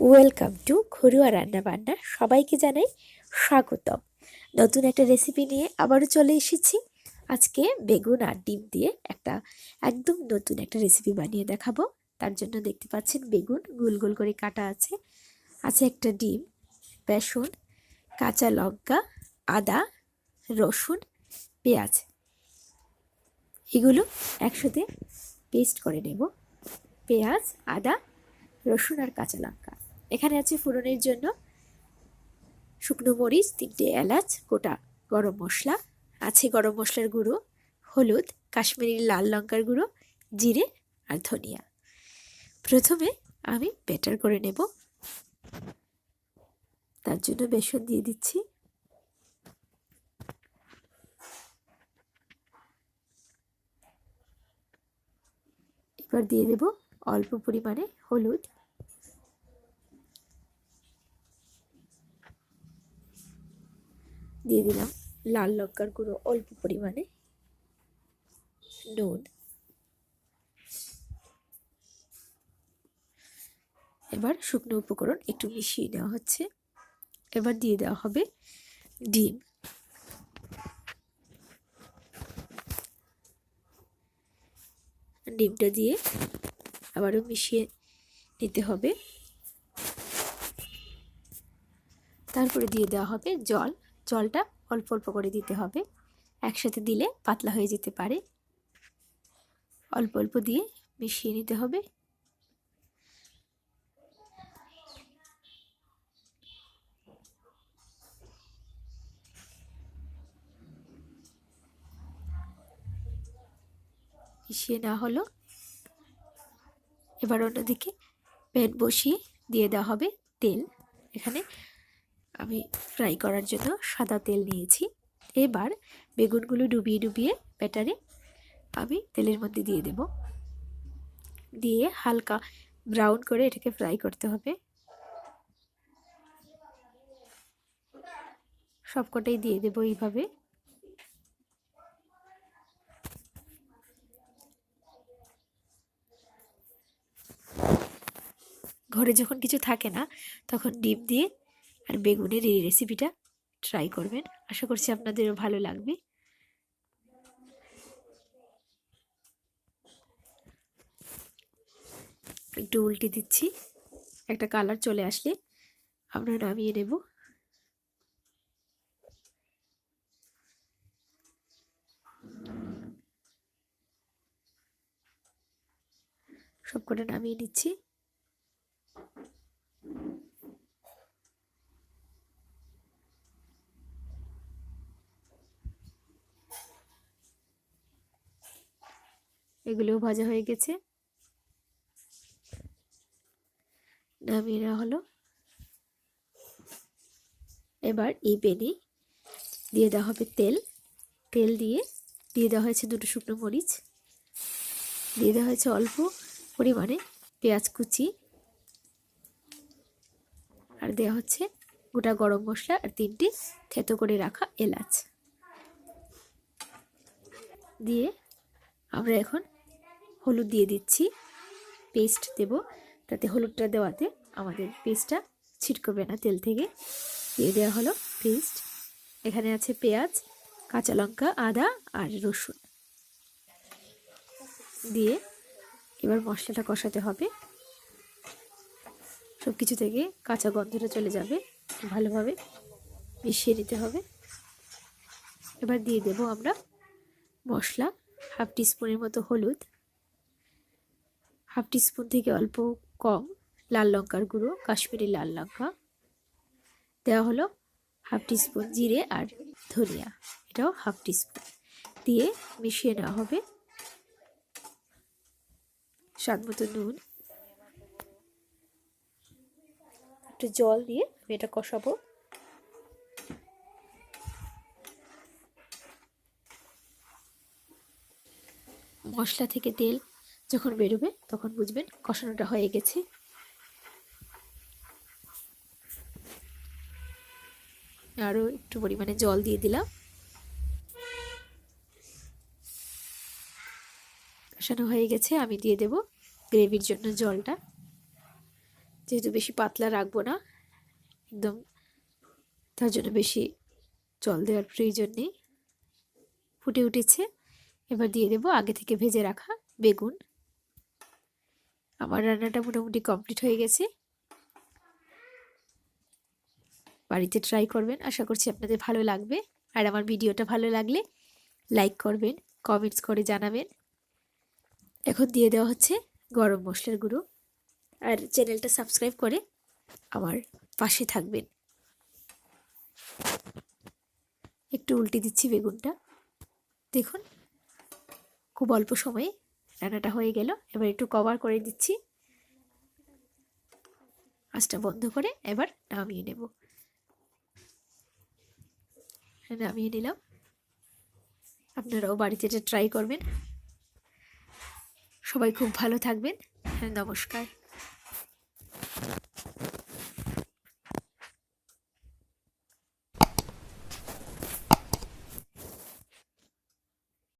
Welcome to ঘরোয়া রান্না বান্না সবাইকে জানাই স্বাগতম। নতুন একটা রেসিপি নিয়ে আবারও চলে এসেছি। আজকে বেগুন আর ডিম দিয়ে একটা একদম নতুন একটা রেসিপি বানিয়ে দেখাবো। তার জন্য দেখতে পাচ্ছেন বেগুন গোল গোল করে কাটা আছে। আছে একটা ডিম, বেসন, কাঁচা লঙ্কা, আদা, রসুন, পেঁয়াজ। এগুলো একসাথে পেস্ট করে নেব। পেঁয়াজ, আদা, রসুন আর কাঁচা লঙ্কা। এখানে আছে ফোড়নের জন্য শুকনো মরিচ, তিনটে এলাচ, গোটা গরম মশলা। আছে গরম মশলার গুঁড়ো, হলুদ, কাশ্মীরি লাল লঙ্কার গুঁড়ো, জিরে আর ধনিয়া। প্রথমে আমি ব্যাটার করে নেব। তার জন্য বেসন দিয়ে দিচ্ছি। এবার দিয়ে দেব অল্প পরিমাণে হলুদ। দিয়ে দিলাম লাল লঙ্কার গুঁড়ো অল্প পরিমাণে, নুন। এবার শুকনো উপকরণ একটু মিশিয়ে নেওয়া হচ্ছে। এবার দিয়ে দেওয়া হবে ডিম। ডিমটা দিয়ে আবারও মিশিয়ে নিতে হবে। তারপরে দিয়ে দেওয়া হবে জল। জলটা অল্প অল্প করে দিতে হবে। একসাথে দিলে পাতলা হয়ে যেতে পারে। অল্প অল্প দিয়ে মিশিয়ে নিতে হবে। মিশিয়ে না হলো। এবার অন্যদিকে প্যান বসিয়ে দিয়ে দেওয়া হবে তেল। এখানে আমি ফ্রাই করার জন্য সাদা তেল নিয়েছি। এবার বেগুনগুলো ডুবিয়ে ডুবিয়ে ব্যাটারে আমি তেলের মধ্যে দিয়ে দেব। দিয়ে হালকা ব্রাউন করে এটাকে ফ্রাই করতে হবে। সবকটাই দিয়ে দেবো এইভাবে। ঘরে যখন কিছু থাকে না, তখন ডিম দিয়ে আর বেগুনের এই রেসিপিটা ট্রাই করবেন। আশা করছি আপনাদেরও ভালো লাগবে। একটু উল্টে দিচ্ছি। একটা কালার চলে আসলে আমরা নামিয়ে নেব। সবকটা নামিয়ে নিচ্ছি। এগুলোও ভাজা হয়ে গেছে। নামিয়ে নেওয়া হলো। এবার এই পেনে দিয়ে দেওয়া হবে তেল। তেল দিয়ে দিয়ে দেওয়া হয়েছে দুটো শুকনো মরিচ। দিয়ে দেওয়া হয়েছে অল্প পরিমাণে পেঁয়াজ কুচি। আর দেওয়া হচ্ছে গোটা গরম মশলা আর তিনটি থেতো করে রাখা এলাচ। দিয়ে আমরা এখন হলুদ দিয়ে দিচ্ছি। পেস্ট দেব। তাতে হলুদটা দেওয়াতে আমাদের পেস্টটা ছিটকবে না তেল থেকে। দিয়ে দেওয়া হলো পেস্ট। এখানে আছে পেঁয়াজ, কাঁচা লঙ্কা, আদা আর রসুন। দিয়ে এবার মশলাটা কষাতে হবে। সব কিছু থেকে কাঁচা গন্ধটা চলে যাবে। ভালোভাবে মিশিয়ে নিতে হবে। এবার দিয়ে দেব আমরা মশলা। হাফ টিস্পুনের মতো হলুদ। হাফ টিস্পুন থেকে অল্প কম লাল লঙ্কার গুঁড়ো, কাশ্মীরি লাল লঙ্কা। দেওয়া হলো হাফ টিস্পুন জিরে আর ধনিয়া। এটাও হাফ টিস্পুন দিয়ে মিশিয়ে নেওয়া হবে স্বাদ মতো নুন। একটু জল দিয়ে আমি এটা কষাবো। মশলা থেকে তেল যখন বেরোবে তখন বুঝবেন কষানোটা হয়ে গেছে। আরও একটু পরিমাণে জল দিয়ে দিলাম। কষানো হয়ে গেছে, আমি দিয়ে দেব গ্রেভির জন্য জলটা। যেহেতু বেশি পাতলা রাখব না, একদম তার জন্য বেশি জল দেওয়ার প্রয়োজন নেই। ফুটে উঠেছে, এবার দিয়ে দেবো আগে থেকে ভেজে রাখা বেগুন। আমার রান্নাটা মোটামুটি কমপ্লিট হয়ে গেছে। বাড়িতে ট্রাই করবেন, আশা করছি আপনাদের ভালো লাগবে। আর আমার ভিডিওটা ভালো লাগলে লাইক করবেন কমেন্টস করে জানাবেন। এখন দিয়ে দেওয়া হচ্ছে গরম মশলার গুঁড়ো। আর চ্যানেলটা সাবস্ক্রাইব করে আমার পাশে থাকবেন। একটু উল্টে দিচ্ছি বেগুনটা। দেখুন, খুব অল্প সময়ে রান্নাটা হয়ে গেল। এবার একটু কভার করে দিচ্ছি। আঁচটা বন্ধ করে এবার নামিয়ে নেব। নামিয়ে নিলাম। আপনারাও বাড়িতে এটা ট্রাই করবেন। সবাই খুব ভালো থাকবেন। নমস্কার।